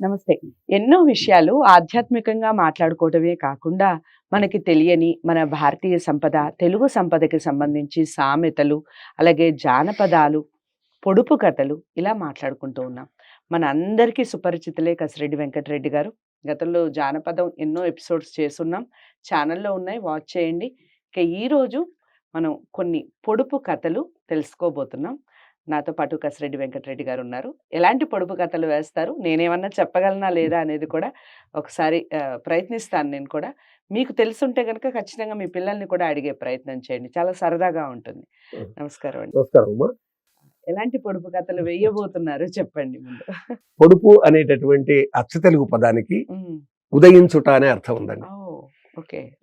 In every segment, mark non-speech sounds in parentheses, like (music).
నమస్తే. ఎన్నో విషయాలు ఆధ్యాత్మికంగా మాట్లాడుకోవటమే కాకుండా మనకి తెలియని మన భారతీయ సంపద తెలుగు సంపదకి సంబంధించి సామెతలు అలాగే జానపదాలు పొడుపు కథలు ఇలా మాట్లాడుకుంటూ ఉన్నాం. మన అందరికీ సుపరిచితులే కసిరెడ్డి వెంకటరెడ్డి గారు. గతంలో జానపదం ఎన్నో ఎపిసోడ్స్ చేస్తున్నాం. ఛానల్లో ఉన్నాయి వాచ్ చేయండి. ఇక ఈరోజు మనం కొన్ని పొడుపు కథలు తెలుసుకోబోతున్నాం. నాతో పాటు కసిరెడ్డి వెంకటరెడ్డి గారు ఉన్నారు ఎలాంటి పొడుపు కథలు వేస్తారు? నేనేమన్నా చెప్పగలనా లేదా అనేది (laughs) కూడా ఒకసారి ప్రయత్నిస్తాను నేను కూడా. మీకు తెలుసుంటే కనుక ఖచ్చితంగా మీ పిల్లల్ని కూడా అడిగే ప్రయత్నం చేయండి. చాలా సరదాగా ఉంటుంది. నమస్కారం అండి. నమస్కారం ఎలాంటి పొడుపు కథలు (laughs) వేయబోతున్నారు చెప్పండి ముందు. పొడుపు అనేటటువంటి అచ్చ తెలుగు పదానికి. ఉదయించుట అనే అర్థం ఉందండి.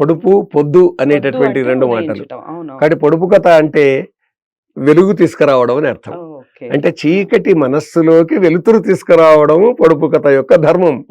పొడుపు పొద్దు అనేటటువంటి రెండు మాటలు. కాబట్టి పొడుపు కథ అంటే వెలుగు తీసుకురావడం అని అర్థం. అంటే చీకటి మనస్సులోకి వెలుతురు తీసుకురావడం పొడుపు కథ యొక్క ధర్మం.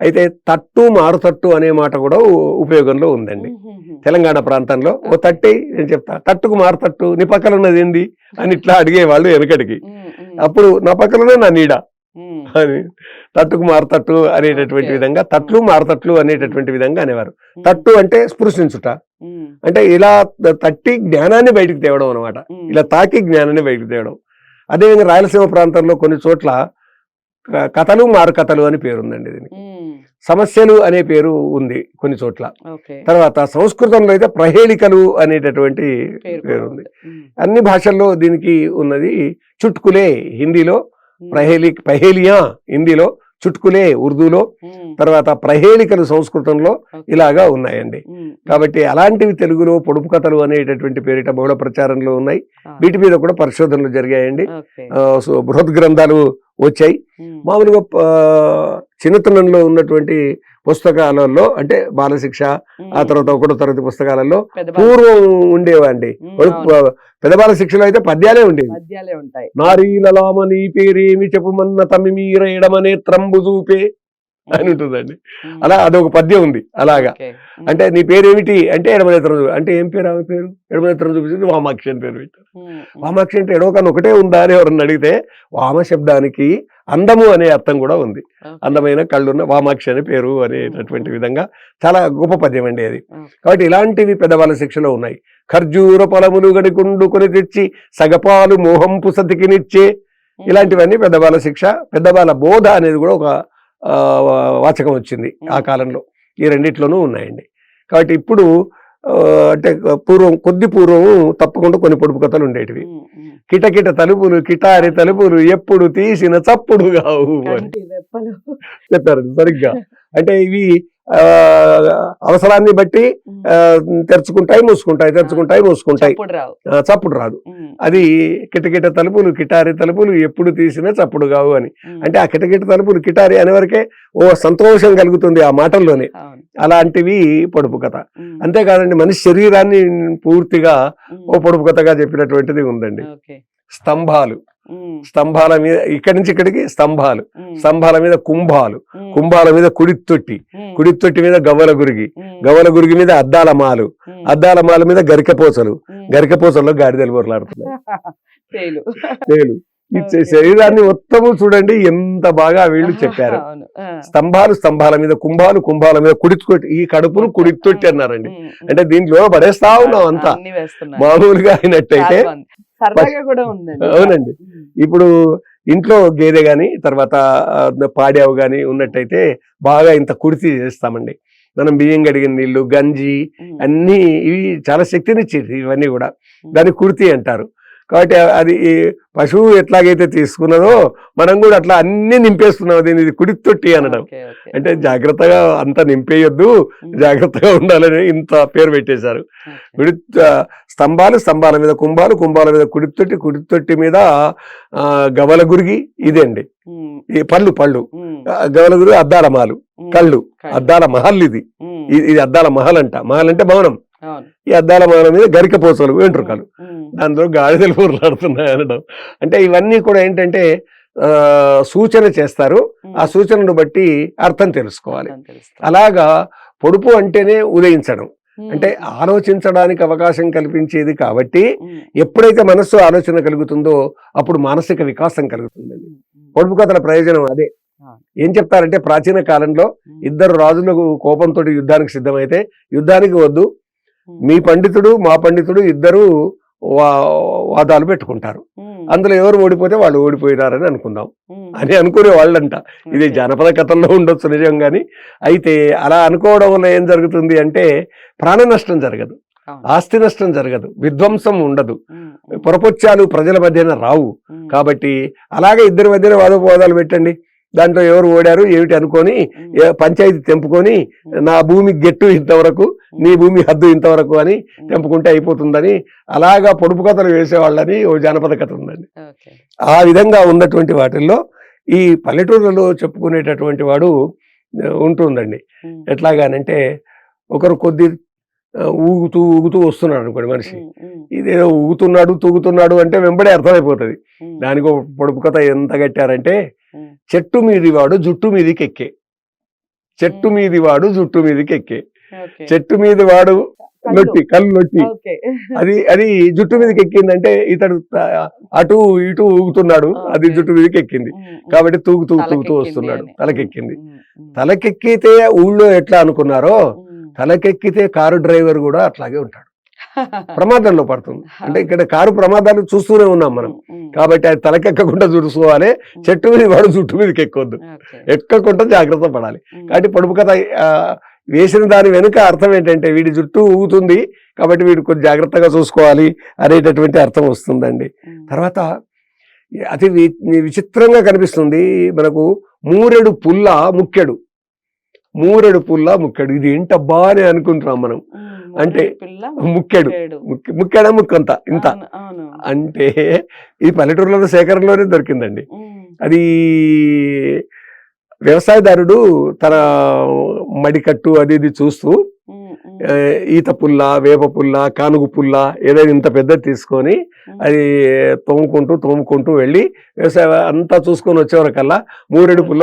అయితే తట్టు మారుతట్టు అనే మాట కూడా ఉపయోగంలో ఉందండి. తెలంగాణ ప్రాంతంలో ఓ తట్టి నేను చెప్తా తట్టుకు మారుతట్టు నీ పక్కన ఉన్నది ఏంది? అని ఇట్లా అడిగేవాళ్ళు వెనకడికి. అప్పుడు నా పక్కననే నా నీడ. అని. తట్టుకు మారతట్టు అనేటటువంటి. విధంగా తట్లు మారతట్లు అనేటటువంటి విధంగా అనేవారు. తట్టు అంటే స్పృశించుట. అంటే ఇలా తట్టి జ్ఞానాన్ని బయటికి తేవడం అనమాట. ఇలా తాకి జ్ఞానాన్ని బయటికి తేవడం. అదేవిధంగా రాయలసీమ ప్రాంతంలో కొన్ని చోట్ల కథలు మారు కథలు అని పేరుందండి దీనికి. సమస్యలు అనే పేరు ఉంది కొన్ని చోట్ల. తర్వాత సంస్కృతంలో అయితే ప్రహేళికలు అనేటటువంటి పేరు ఉంది. అన్ని భాషల్లో దీనికి ఉన్నది చుట్కులే హిందీలో ప్రహేలి పహేలియా హిందీలో చుట్కులే ఉర్దూలో తర్వాత ప్రహేళికలు సంస్కృతంలో. ఇలాగా ఉన్నాయండి. కాబట్టి అలాంటివి తెలుగులో పొడుపు కథలు అనేటటువంటి పేరిట బహుళ ప్రచారంలో ఉన్నాయి. వీటి మీద కూడా పరిశోధనలు జరిగాయండి. బృహత్ గ్రంథాలు వచ్చాయి. మామూలుగా చిన్నతనంలో ఉన్నటువంటి పుస్తకాలలో అంటే బాలశిక్ష ఆ తర్వాత ఒకటో తరగతి పుస్తకాలలో పూర్వం ఉండేవండి. పెద్ద బాల శిక్షలో అయితే పద్యాలే ఉండేవి. నారీలలామ నీ పేరేమి చెప్పుమన్న తమి మీరేయడమనే త్రంబు చూపే అని ఉంటుందండి. అలా అదొక పద్యం ఉంది అలాగా. అంటే నీ పేరేమిటి? అంటే ఎడమనేత్రం చూపి. అంటే ఏం పేరు ఆమె పేరు? ఎడమనేత్రం చూపించింది వామాక్షి అని పేరు పెట్టారు. వామాక్షి అంటే ఎడవ కన్నా ఒకటే ఉందా అని ఎవరన్నా అడిగితే వామ శబ్దానికి అందము అనే అర్థం కూడా ఉంది. అందమైన కళ్ళున్న వామాక్షి అనే పేరు అనేటటువంటి విధంగా చాలా గొప్ప పద్యం అండి అది. కాబట్టి ఇలాంటివి పెద్దవాళ్ళ శిక్షలో ఉన్నాయి ఖర్జూర పొలములు గడికుండు కొని తెచ్చి సగపాలు మోహంపు సతికినిచ్చే ఉమ్, ఇలాంటివన్నీ పెద్దవాళ్ళ శిక్ష పెద్దవాళ్ళ బోధ అనేది కూడా ఒక వాచకం వచ్చింది ఆ. కాలంలో ఈ రెండిట్లోనూ ఉన్నాయండి కాబట్టి ఇప్పుడు అంటే పూర్వం కొద్ది పూర్వం తప్పకుండా కొన్ని పొడుపు కథలు ఉండేటివి. కిటకిట తలుపులు కిటారి తలుపులు ఎప్పుడు తీసిన చప్పుడు కావు చెప్పారు సరిగ్గా. అంటే ఇవి అవసరాన్ని బట్టి తెరుచుకుంటాయి మూసుకుంటాయి తెరుచుకుంటాయి మూసుకుంటాయి. చప్పుడు రాదు. అది కిటకిట తలుపులు కిటారి తలుపులు ఎప్పుడు తీసినా చప్పుడు కావు అని. అంటే ఆ కిటకిట తలుపులు కిటారి అనే వరకే ఓ సంతోషం కలుగుతుంది ఆ మాటల్లోనే. అలాంటివి పొడుపు కథ. అంతేకాదండి మనిషి శరీరాన్ని పూర్తిగా ఓ పొడుపు కథగా చెప్పినటువంటిది ఉందండి. స్తంభాలు. స్తంభాల మీద ఇక్కడి నుంచి ఇక్కడికి స్తంభాలు. స్తంభాల మీద కుంభాలు. కుంభాల మీద కుడితొట్టి. ఉమ్, కుడితొట్టి మీద గవ్వల గురిగి గవ్వల గురిగి మీద అద్దాల మాలు అద్దాల మాల మీద గరికపోసలు. గరికపోసల్లో గాడిదలు బొరలాడుతున్నాయి తేలు. (laughs) శరీరాన్ని మొత్తము చూడండి ఎంత బాగా వీళ్ళు చెప్పారు. స్తంభాలు స్తంభాల మీద కుంభాలు కుంభాల మీద కుడితొట్టి ఈ కడుపును కుడితొట్టి అన్నారండి. అంటే దీంట్లో పడేస్తా ఉన్నాం అంతా. మామూలుగా అయినట్టయితే. అవునండి. ఇప్పుడు ఇంట్లో గేదె గాని తర్వాత పాడావు గాని ఉన్నట్టయితే బాగా ఇంత కుడితి చేస్తామండి. మనం బియ్యం కడిగిన నీళ్ళు గంజి అన్ని ఇవి చాలా శక్తినిచ్చేది ఇవన్నీ కూడా. దాన్ని కుర్తి అంటారు. కాబట్టి అది పశువు ఎట్లాగైతే తీసుకున్నదో మనం కూడా అట్లా అన్ని నింపేస్తున్నాం. దీన్ని ఇది కుడి తొట్టి అనడం. అంటే జాగ్రత్తగా అంత నింపేయొద్దు జాగ్రత్తగా ఉండాలని ఇంత పేరు పెట్టేశారు. కుడి స్తంభాలు స్తంభాల మీద కుంభాలు కుంభాల మీద కుడితొట్టి కుడితొట్టి మీద ఆ, గవల గురిగి ఇదండి ఈ పళ్ళు పళ్ళు. గవల గురిగి అద్దాల మహలు ఉమ్, కళ్ళు. అద్దాల మహల్ ఇది ఇది అద్దాల మహల్ అంట. మహల్ అంటే భవనం. ఈ అద్దాల మహల మీద గరికపోసలు వెంట్రుకలు ఉమ్, దాంతో గాడిదలు ఊర్లాడుతున్నాయి అనడం. అంటే ఇవన్నీ కూడా ఏంటంటే సూచన చేస్తారు. ఆ సూచనను బట్టి అర్థం తెలుసుకోవాలి. అలాగా పొడుపు అంటేనే ఉదయించడం. అంటే ఆలోచించడానికి అవకాశం కల్పించేది కాబట్టి ఎప్పుడైతే మనస్సు ఆలోచన కలుగుతుందో అప్పుడు మానసిక వికాసం కలుగుతుందండి. పొడుపు కథల ప్రయోజనం అదే. ఏం చెప్తారంటే ప్రాచీన కాలంలో ఇద్దరు రాజులకు కోపంతో యుద్ధానికి సిద్ధమైతే యుద్ధానికి వద్దు మీ పండితుడు మా పండితుడు ఇద్దరు వాదాలు పెట్టుకుంటారు. అందులో ఎవరు ఓడిపోతే వాళ్ళు ఓడిపోయినారని అనుకుందాం. అని అనుకునే వాళ్ళంట. ఇది జానపద కథల్లో ఉండొచ్చు నిజం కానీ అయితే అలా అనుకోవడం వల్ల ఏం జరుగుతుంది అంటే ప్రాణ నష్టం జరగదు. ఆస్తి నష్టం జరగదు. విధ్వంసం ఉండదు. పొరపొచ్చాలు ప్రజల మధ్యన రావు. కాబట్టి అలాగే ఇద్దరి మధ్యన వాదోపవాదాలు పెట్టండి. దాంట్లో ఎవరు ఓడారు ఏమిటి అనుకొని పంచాయతీ తెంపుకొని నా భూమి గెట్టు ఇంతవరకు నీ భూమి హద్దు ఇంతవరకు అని తెంపుకుంటే అయిపోతుందని అలాగా పొడుపు కథలు వేసేవాళ్ళని ఓ జానపద కథ ఉందండి. ఆ విధంగా ఉన్నటువంటి వాటిల్లో ఈ పల్లెటూళ్ళలో చెప్పుకునేటటువంటి వాడు ఉంటుందండి. ఎట్లాగానంటే ఒకరు కొద్ది ఊగుతూ ఊగుతూ వస్తున్నాడు అనుకోండి మనిషి. ఇదేదో ఊగుతున్నాడు తూగుతున్నాడు అంటే వెంబడే అర్థమైపోతుంది. దానికి ఒక పొడుపు కథ ఎంత కట్టారంటే చెట్టు మీది వాడు జుట్టు మీదికి ఎక్కే. చెట్టు మ్మ్. మీది వాడు జుట్టు మీదికి ఎక్కే. చెట్టు మీది వాడు నొట్టి కళ్ళు నొట్టి అది అది జుట్టు మీదకి ఎక్కిందంటే ఇతడు అటు ఇటు ఊగుతున్నాడు అది. జుట్టు మీదకి ఎక్కింది. కాబట్టి తూగు తూగు తూగుతూ వస్తున్నాడు తలకెక్కింది. తలకెక్కితే ఊళ్ళో ఎట్లా అనుకున్నారో తలకెక్కితే కారు డ్రైవర్ కూడా అట్లాగే ఉంటాడు. ప్రమాదంలో పడుతుంది. అంటే ఇక్కడ కారు ప్రమాదాలు చూస్తూనే ఉన్నాం మనం. కాబట్టి అది తలకెక్కకుండా చూసుకోవాలి. చెట్టు మీద వాడు జుట్టు మీదకి ఎక్కొద్దు ఎక్కకుండా జాగ్రత్త పడాలి. కాబట్టి పొడుపు కథ వేసిన దాని వెనుక అర్థం ఏంటంటే వీడి జుట్టు ఊగుతుంది. కాబట్టి వీడు కొంచెం జాగ్రత్తగా చూసుకోవాలి అనేటటువంటి అర్థం వస్తుందండి. తర్వాత అతి విచిత్రంగా కనిపిస్తుంది. మనకు మూరెడు పుల్ల ముక్కెడు. మూరెడు పుల్ల ముక్కెడు. ఇది ఏంటబ్బా అని అనుకుంటున్నాం మనం. అంటే ముక్కెడు. ముక్కె- ముక్కెడ ముక్కంత ఇంత. అంటే ఈ పల్లెటూరులో సేకరణలోనే దొరికిందండి. అది వ్యవసాయదారుడు తన మడికట్టు అది ఇది చూస్తూ ఈత పుల్ల వేప పుల్ల కానుగు పుల్ల ఏదైనా ఇంత పెద్దది తీసుకొని అది తోముకుంటూ తోముకుంటూ వెళ్ళి వ్యవసాయ అంతా చూసుకొని వచ్చేవరకల్లా మూరెడు పుల్ల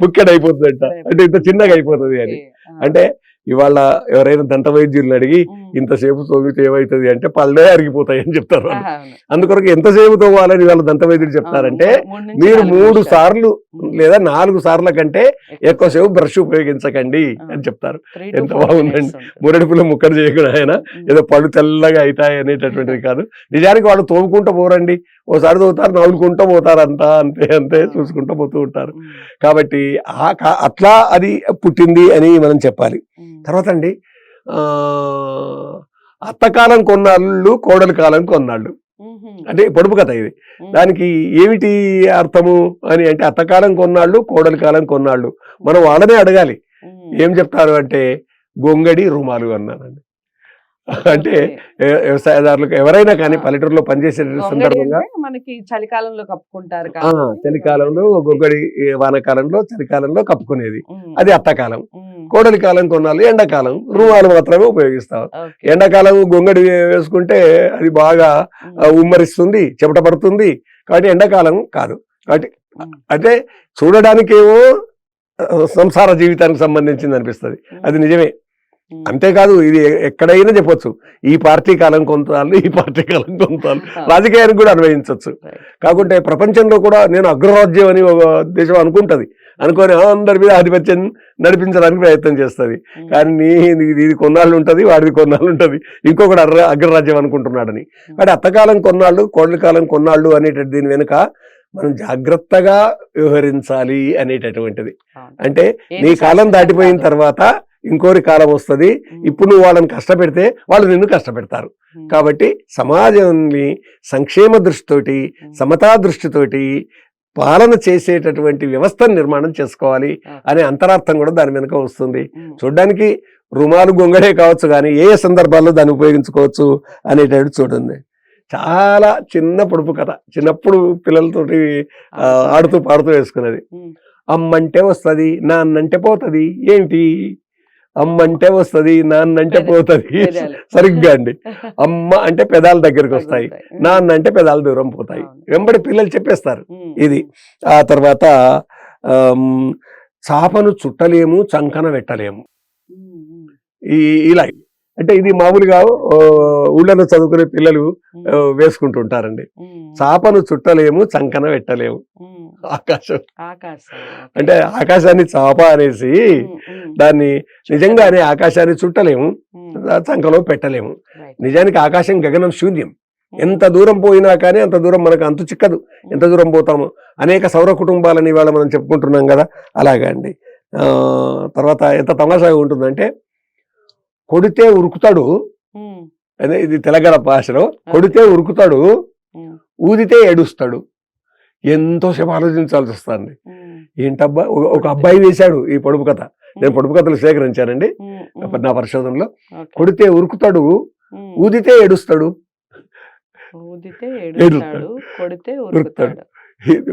ముక్కెడైపోతుంది ముక్కెడైపోతుందంట అంటే ఇంత చిన్నగా అయిపోతుంది అని. అంటే ఇవాళ ఎవరైనా దంత వైద్యులను అడిగి ఇంతసేపు తోమితే ఏమవుతుంది అంటే పళ్ళే అరిగిపోతాయి అని చెప్తారు. అందుకొరకు ఎంతసేపు తోమాలని వాళ్ళ దంత వైద్యులు చెప్తారంటే మీరు మూడు సార్లు లేదా నాలుగు సార్ల కంటే ఎక్కువసేపు బ్రష్ ఉపయోగించకండి అని చెప్తారు. ఎంత బాగుందండి. మురడి పుల్ల ముక్కలు చేయకుండా ఆయన ఏదో పళ్ళు తెల్లగా అవుతాయి అనేటటువంటిది కాదు. నిజానికి వాళ్ళు తోముకుంటూ పోరండి. ఓసారి తోముతారు నవ్వులుకుంటూ పోతారు అంతా అంతే అంతే చూసుకుంటూ పోతూ ఉంటారు. కాబట్టి ఆ కా- అట్లా అది పుట్టింది అని మనం చెప్పాలి. తర్వాత అండి అత్తకాలం కొన్నాళ్ళు కోడలి కాలం కొన్నాళ్ళు. అంటే పొడుపు కథ ఇది. దానికి ఏమిటి అర్థము అని అంటే అత్తకాలం కొన్నాళ్ళు కోడలి కాలం కొన్నాళ్ళు. మనం వాళ్ళనే అడగాలి. ఏం చెప్తారు అంటే గొంగడి రుమాలు అన్నానండి. అంటే వ్య- వ్యవసాయదారులకు ఎవరైనా కానీ పల్లెటూరులో పనిచేసే సందర్భంగా మనకి చలికాలంలో కప్పుకుంటారు చలికాలంలో గొంగడి. ఏ, వానాకాలంలో చలికాలంలో కప్పుకునేది. అది అత్తకాలం. కోడలి కాలం కొన్నాళ్ళు ఎండాకాలం. రుమాలు మాత్రమే ఉపయోగిస్తాం. ఎండాకాలం గొంగడి వేసుకుంటే అది బాగా ఉమ్మరిస్తుంది చెమట పడుతుంది. కాబట్టి ఎండాకాలం కాదు. కాబట్టి అంటే చూడడానికేమో సంసార జీవితానికి సంబంధించింది అనిపిస్తుంది. అది నిజమే. అంతేకాదు ఇది ఎక్కడైనా చెప్పొచ్చు. ఈ పార్టీ కాలం కొంతాలు ఈ పార్టీ కాలం కొంతాలు రాజకీయానికి కూడా అన్వయించవచ్చు కాకుంటే ప్రపంచంలో కూడా నేను అగ్రరాజ్యం అని ఒక దేశం అనుకుంటది. అనుకొని "ఆ, అందరి మీద ఆధిపత్యం నడిపించడానికి ప్రయత్నం చేస్తుంది. కానీ నీ ఇది కొన్నాళ్ళు ఉంటుంది వాడిది కొన్నాళ్ళు ఉంటుంది. ఇంకొకటి అగ్ర అగ్రరాజ్యం అనుకుంటున్నాడని. కానీ అత్తకాలం కొన్నాళ్ళు కోడలి కాలం కొన్నాళ్ళు అనేట దీని వెనుక మనం జాగ్రత్తగా వ్యవహరించాలి అనేటటువంటిది. అంటే నీ కాలం దాటిపోయిన తర్వాత ఇంకోరి కాలం వస్తుంది. ఇప్పుడు నువ్వు వాళ్ళని కష్టపెడితే వాళ్ళు నిన్ను కష్టపెడతారు. కాబట్టి సమాజాన్ని సంక్షేమ దృష్టితోటి సమతా దృష్టితోటి పాలన చేసేటటువంటి వ్యవస్థను నిర్మాణం చేసుకోవాలి అనే అంతరార్థం కూడా దాని వెనుక వస్తుంది. చూడడానికి రుమాలు గొంగడే కావచ్చు కానీ ఏ సందర్భాల్లో దాన్ని ఉపయోగించుకోవచ్చు అనేటట్టు చూడండి. చాలా చిన్న పొడుపు కథ. చిన్నప్పుడు పిల్లలతోటి ఆడుతూ పాడుతూ వేసుకున్నది. అమ్మంటే వస్తుంది నాన్నంటే పోతుంది ఏంటి? అమ్మంటే వస్తుంది నాన్నంటే పెద- పోతుంది. సరిగ్గా అండి. అమ్మ అంటే పెదాల దగ్గరికి వస్తాయి నాన్న అంటే పెదాలు దూరం పోతాయి. వెంబడి పిల్లలు చెప్పేస్తారు ఇది. ఆ తర్వాత చాపను చుట్టలేము చంకన పెట్టలేము ఈ ఇలా అంటే ఇది మామూలుగా ఊళ్ళలో చదువుకునే పిల్లలు వేసుకుంటుంటారండి. చాపను చుట్టలేము చంకన పెట్టలేము. ఆకాశం. అంటే ఆకాశాన్ని చాప అనేసి దాన్ని నిజంగానే ఆకాశాన్ని చుట్టలేము చంకలో పెట్టలేము. నిజానికి ఆకాశం గగనం శూన్యం. ఎంత దూరం పోయినా కానీ అంత దూరం మనకు అంతు చిక్కదు. ఎంత దూరం పోతాము. అనేక సౌర కుటుంబాలని ఇవాళ మనం చెప్పుకుంటున్నాం కదా. అలాగా అండి. ఆ, తర్వాత ఎంత తమాషాగా ఉంటుందంటే కొడితే ఉరుకుతాడు. ఇది తెలంగాణ భాషలో. కొడితే ఉరుకుతాడు. ఊదితే ఏడుస్తాడు. ఎంతోసేపు ఆలోచించాల్సి వస్తుంది. ఏంటబ్బా? ఒక- అబ్బాయి వేశాడు ఈ పొడుపు కథ. నేను పొడుపు కథలు సేకరించానండి. నా పరిశోధనలో. కొడితే ఉరుకుతాడు. ఊదితే ఏడుస్తాడు. ఊదితే ఏడుస్తాడు. కొడితే ఉరుకుతాడు.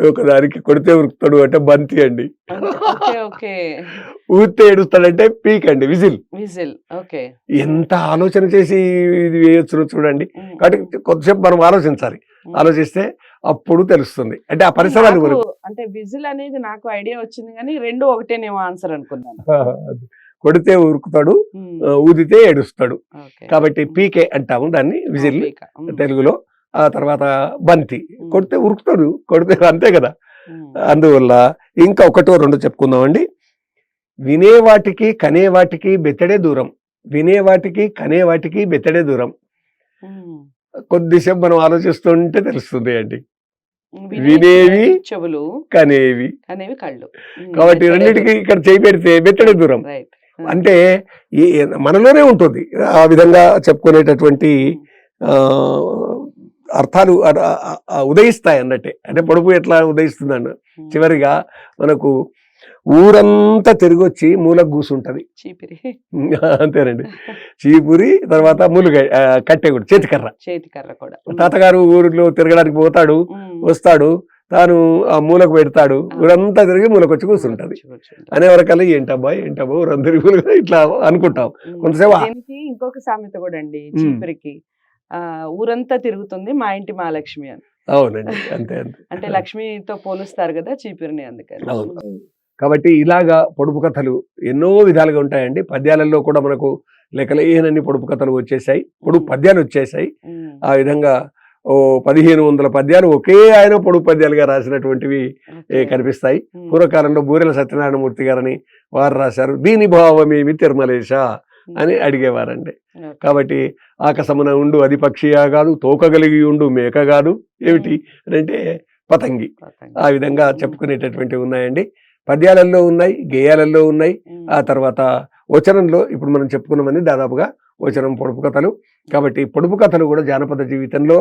ఒకదానికి కొడితే ఉరుకుతాడు అంటే బంతి అండి. ఊదితే ఏడుస్తాడంటే పీక్ అండి విజిల్. Whistle okay. ఎంత ఆలోచన చేసి ఇది వేయొచ్చు చూడండి. కాబట్టి కొద్దిసేపు మనం ఆలోచించాలి. ఆలోచిస్తే అప్పుడు తెలుస్తుంది. అంటే ఆ పరిసరాలు అంటే విజిల్ అనేది నాకు ఐడియా వచ్చింది కానీ రెండు ఒకటేనేమో ఆన్సర్ అనుకున్నాను. (laughs) కొడితే ఉరుకుతాడు ఊదితే ఏడుస్తాడు. కాబట్టి పీకే అంటాము దాన్ని విజిల్ తెలుగులో. ఆ తర్వాత బంతి. కొడితే ఉరుకుతాడు కొడితే అంతే కదా. అందువల్ల ఇంకా ఒకటో రెండు చెప్పుకుందామండి. వినేవాటికి కనేవాటికి బెత్తడే దూరం. వినేవాటికి కనేవాటికి బెత్తడే దూరం. కొద్దిసేపు మనం ఆలోచిస్తుంటే తెలుస్తుంది అండి. వినేవి చెవులు. కనేవి. అనేవి కళ్ళు. కాబట్టి రెండింటికి ఇక్కడ చేయి పెడితే బెత్తడే దూరం. అంటే మనలోనే ఉంటుంది. ఆ విధంగా చెప్పుకునేటటువంటి అర్థాలు ఉదయిస్తాయి అన్నట్టే. అంటే పొడుపు ఎట్లా ఉదయిస్తుంది అన్న ఉమ్, చివరిగా మనకు ఊరంతా తిరిగి వచ్చి మూలకు కూసుంటది. చీపిరి. అంతేనండి. చీపురి తర్వాత ములుగ ఆ, కట్టె కూడా చేతికర్ర చేతి కర్ర కూడా. తాతగారు ఊరిలో తిరగడానికి పోతాడు వస్తాడు తాను ఆ మూలకు పెడతాడు ఊరంతా తిరిగి మూలకు వచ్చి కూర్చుంటది కూర్చుంటది. అనే వరకల్లా ఏంటబ్బా ఏంటబ్బా మూలకు ఇట్లా అనుకుంటాం. కొంతసేపు ఇంకొక సామెత కూడా అండి. చీపిరికి. ఊరంతా తిరుగుతుంది మా ఇంటి మహాలక్ష్మి అని. అవునండి. అంతే అంతే. అంటే లక్ష్మితో పోలుస్తారు కదా చీపిరిని అందుకని. అవును. కాబట్టి ఇలాగా పొడుపు కథలు ఎన్నో విధాలుగా ఉంటాయండి. పద్యాలలో కూడా మనకు లెక్కలేనన్ని పొడుపు కథలు వచ్చేసాయి. పొడుపు పద్యాలు వచ్చేసాయి. ఆ విధంగా ఓ పదిహేను వందల పద్యాలు ఒకే ఆయన పొడుపు పద్యాలుగా రాసినటువంటివి. కనిపిస్తాయి. పూర్వకాలంలో బూరెల సత్యనారాయణమూర్తి గారని వారు రాశారు. దీని భావమేమి తిరుమలేశ అని అడిగేవారండి. కాబట్టి ఆకాశమున ఉండు అది పక్షియా కాదు తోక కలిగి ఉండు మేక కాదు ఏమిటి అని అంటే పతంగి. ఆ విధంగా చెప్పుకునేటటువంటివి ఉన్నాయండి. పద్యాలలో ఉన్నాయి గేయాలలో ఉన్నాయి. ఆ తర్వాత వచనంలో ఇప్పుడు మనం చెప్పుకున్నామని దాదాపుగా వచనం పొడుపు కథలు. కాబట్టి పొడుపు కథలు కూడా జానపద జీవితంలో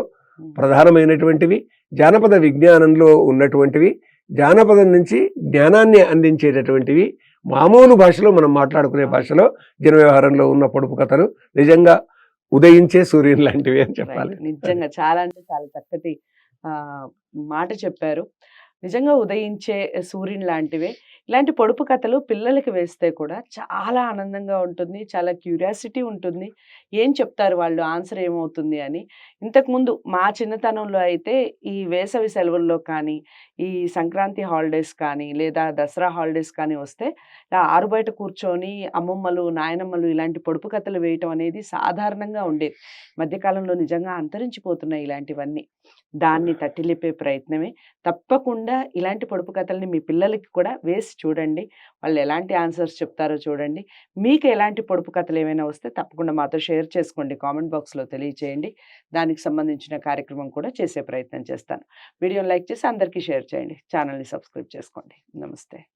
ప్రధానమైనటువంటివి. జానపద విజ్ఞానంలో ఉన్నటువంటివి. జానపదం నుంచి జ్ఞానాన్ని అందించేటటువంటివి. మామూలు భాషలో మనం మాట్లాడుకునే భాషలో జన వ్యవహారంలో ఉన్న పొడుపు కథలు. నిజంగా ఉదయించే సూర్యుని లాంటివి అని చెప్పాలి. నిజంగా చాలా అంటే చాలా చక్కటి మాట చెప్పారు. నిజంగా ఉదయించే సూర్యుని లాంటివే. ఇలాంటి పొడుపు కథలు పిల్లలకి వేస్తే కూడా చాలా ఆనందంగా ఉంటుంది చాలా క్యూరియాసిటీ ఉంటుంది. ఏం చెప్తారు వాళ్ళు? ఆన్సర్ ఏమవుతుంది అని. ఇంతకుముందు మా చిన్నతనంలో అయితే ఈ వేసవి సెలవుల్లో కానీ ఈ సంక్రాంతి హాలిడేస్ కానీ లేదా దసరా హాలిడేస్ కానీ వస్తే ఆరు బయట కూర్చొని అమ్మమ్మలు నాయనమ్మలు ఇలాంటి పొడుపు కథలు వేయటం అనేది సాధారణంగా ఉండేది. మధ్యకాలంలో నిజంగా అంతరించిపోతున్నాయి ఇలాంటివన్నీ. దాన్ని తట్టిలిపే ప్రయత్నమే. తప్పకుండా ఇలాంటి పొడుపు కథల్ని మీ పిల్లలకి కూడా వేసి చూడండి. వాళ్ళు ఎలాంటి ఆన్సర్స్ చెప్తారో చూడండి. మీకు ఎలాంటి పొడుపు కథలు ఏమైనా వస్తే తప్పకుండా మాతో షేర్ చేసుకోండి. కామెంట్ బాక్స్లో తెలియచేయండి. దానికి సంబంధించిన కార్యక్రమం కూడా చేసే ప్రయత్నం చేస్తాను. వీడియోని లైక్ చేసి అందరికీ షేర్ చేయండి. ఛానల్ని సబ్స్క్రైబ్ చేసుకోండి. నమస్తే.